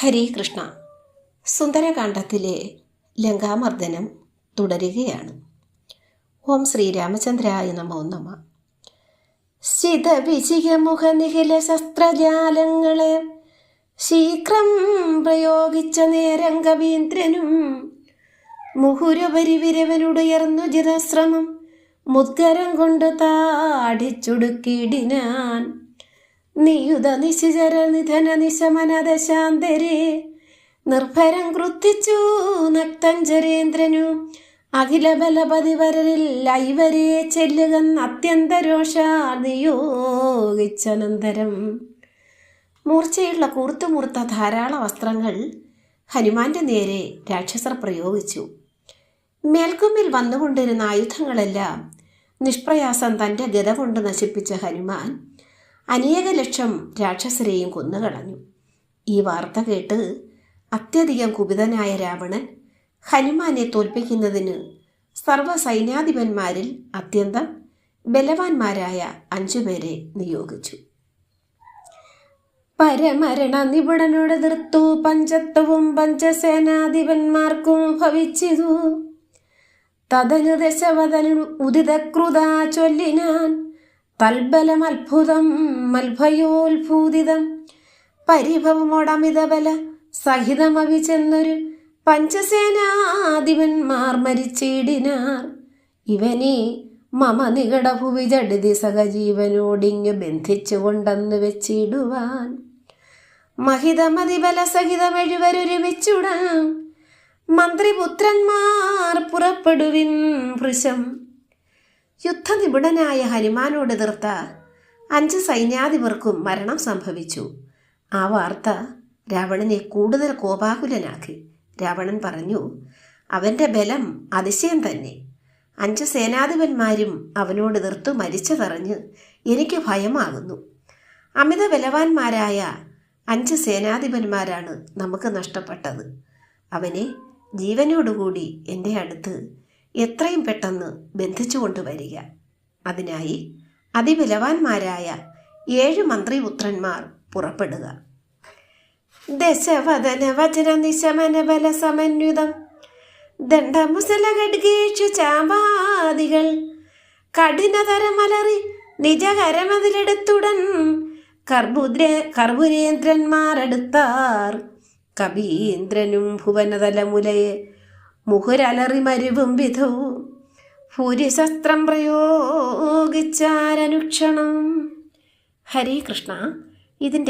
ഹരേ കൃഷ്ണ സുന്ദരകാന്ഡത്തിലെ ലങ്കാമർദ്ദനം തുടരുകയാണ്. ഓം ശ്രീരാമചന്ദ്രായ നമോ നമ. സ്ഥിത വിജയമുഖ നിഖില ശസ്ത്രജാലങ്ങളെ ശീഘ്രം പ്രയോഗിച്ച നേരം കവീന്ദ്രനും മുഹുരപരിവിരവനുടയർന്നു ജിതശ്രമം മുദ്ഗരം കൊണ്ട് താടിച്ചൊടുക്കിടിനാൻ നിയുത നിശിചര നിധന നിശമനദശാന്തരെ നിർഭരം കൃത്തിച്ചു നക്തഞ്ചരേന്ദ്രനു. അഖില ബലപതിവരിൽ ഐവരെ ചെല്ലുക അത്യന്ത രോഷ നിയോഗിച്ചനന്തരം മൂർച്ചയുള്ള കൂർത്തുമൂർത്ത ധാരാളം വസ്ത്രങ്ങൾ ഹനുമാന്റെ നേരെ രാക്ഷസർ പ്രയോഗിച്ചു. മേൽക്കുമ്പിൽ വന്നുകൊണ്ടിരുന്ന ആയുധങ്ങളെല്ലാം നിഷ്പ്രയാസം തന്റെ ഗത കൊണ്ട് നശിപ്പിച്ച ഹനുമാൻ അനേക ലക്ഷം രാക്ഷസരെയും കൊന്നുകളഞ്ഞു. ഈ വാർത്ത കേട്ട് അത്യധികം കുപിതനായ രാവണൻ ഹനുമാനെ തോൽപ്പിക്കുന്നതിന് സർവ സൈന്യാധിപന്മാരിൽ അത്യന്തം ബലവാന്മാരായ അഞ്ചുപേരെ നിയോഗിച്ചു. പരമരണ നിപുണനോട് എതിർത്തു പഞ്ചത്വവും പഞ്ചസേനാധിപന്മാർക്കും ഭവിച്ചിതു തതനു ദശവതനു ഉദിതക്രുത ചൊല്ലിനാൻ തൽബലം അത്ഭുതം മൽഭയോത്ഭൂതിതം പരിഭവമോടമിതബല സഹിതമവി ചെന്നൊരു പഞ്ചസേനാധിപന്മാർ മരിച്ചിടിനാർ. ഇവനെ മമ നികടഭുവി ജഡിതി ബന്ധിച്ചു ബന്ധിച്ചുകൊണ്ടെന്ന് വെച്ചിടുവാൻ. മഹിതമതിബല സഹിതം എഴുവരൊരുമിച്ചുടാം. മന്ത്രിപുത്രന്മാർ പുറപ്പെടുവിൻ ഭൃശം യുദ്ധനിപുണനായ ഹനുമാനോട് എതിർത്ത അഞ്ച് സൈന്യാധിപർക്കും മരണം സംഭവിച്ചു. ആ വാർത്ത രാവണനെ കൂടുതൽ കോപാകുലനാക്കി. രാവണൻ പറഞ്ഞു അവന്റെ ബലം അതിശയം തന്നെ. അഞ്ച് സേനാധിപന്മാരും അവനോട് എതിർത്തു മരിച്ചതറിഞ്ഞ് എനിക്ക് ഭയമാകുന്നു. അമിത ബലവാന്മാരായ അഞ്ച് സേനാധിപന്മാരാണ് നമുക്ക് നഷ്ടപ്പെട്ടത്. അവനെ ജീവനോടുകൂടി എന്റെ അടുത്ത് എത്രയും പെട്ടെന്ന് ബന്ധിച്ചു കൊണ്ടുവരിക. അതിനായി അതിബലവാന്മാരായ ഏഴ് മന്ത്രിപുത്രന്മാർ പുറപ്പെടുക. ദശവദന വചന നിശമന ബല സമന്വിതം ദണ്ഡമുസല ഖഡ്ഗേഷു കഠിനതരമലറി നിജകരമതിലെടുത്തുടൻ കർബുദ്ര കർബുരേന്ദ്രന്മാരെടുത്താർ കവീന്ദ്രനും ഭുവനതലമുലയെ മുഹുരലറി മരുവും വിധവും ഭൂരിശസ്ത്രം പ്രയോഗിച്ചാരനുക്ഷണം. ഹരേ കൃഷ്ണ. ഇതിന്റെ